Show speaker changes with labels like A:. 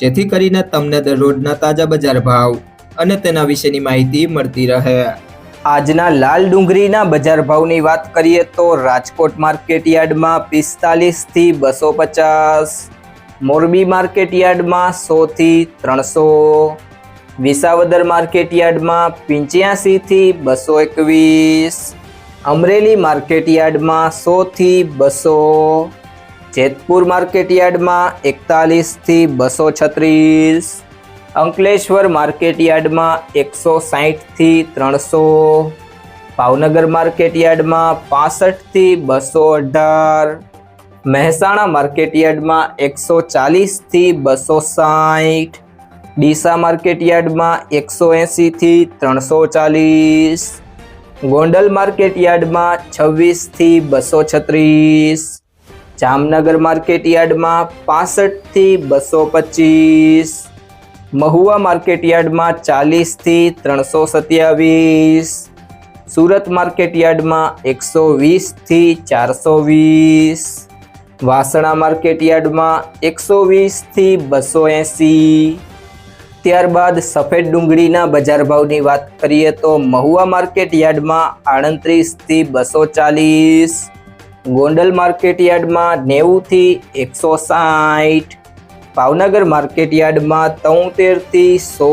A: જેથી કરીને તમને દરરોજના તાજા બજાર ભાવ અને તેના વિશેની માહિતી મળતી રહે. આજના લાલ ડુંગળીના બજાર ભાવની વાત કરીએ તો રાજકોટ માર્કેટ યાર્ડમાં પિસ્તાલીસથી બસો પચાસ, મોરબી માર્કેટ યાર્ડમાં સોથી ત્રણસો, વિસાવદર માર્કેટ યાર્ડમાં પંચ્યાસીથી બસો એકવીસ, અમરેલી માર્કેટ યાર્ડમાં સોથી બસો જેતપુર માર્કેટ યાર્ડમાં એકતાલીસથી બસો છત્રીસ. અંકલેશ્વર માર્કેટ યાર્ડમાં એકસો સાહીઠથી ત્રણસો. ભાવનગર માર્કેટ યાર્ડમાં પાસઠથી બસો અઢાર. મહેસાણા માર્કેટ યાર્ડમાં એકસો ચાલીસથી બસો સાઠ ડીસા માર્કેટ યાર્ડમાં એકસો એંસીથી ત્રણસો ચાલીસ. ગોંડલ માર્કેટ યાર્ડમાં છવ્વીસથી બસો છત્રીસ. જામનગર માર્કેટ યાર્ડમાં પાસઠથી બસો પચીસ, મહુવા માર્કેટ યાર્ડમાં ચાલીસથી ત્રણસો સત્યાવીસ, સુરત માર્કેટ યાર્ડમાં એકસો વીસથી ચારસો વીસ, વાસણા માર્કેટ યાર્ડમાં એકસો વીસથી બસો એંસી. ત્યારબાદ સફેદ ડુંગળીના બજાર ભાવની વાત કરીએ તો મહુવા માર્કેટ યાર્ડમાં આડત્રીસથી બસો ચાલીસ ગોંડલ માર્કેટયાર્ડમાં નેવુંથી એકસો સાઠ ભાવનગર માર્કેટયાર્ડમાં તોતેરથી સો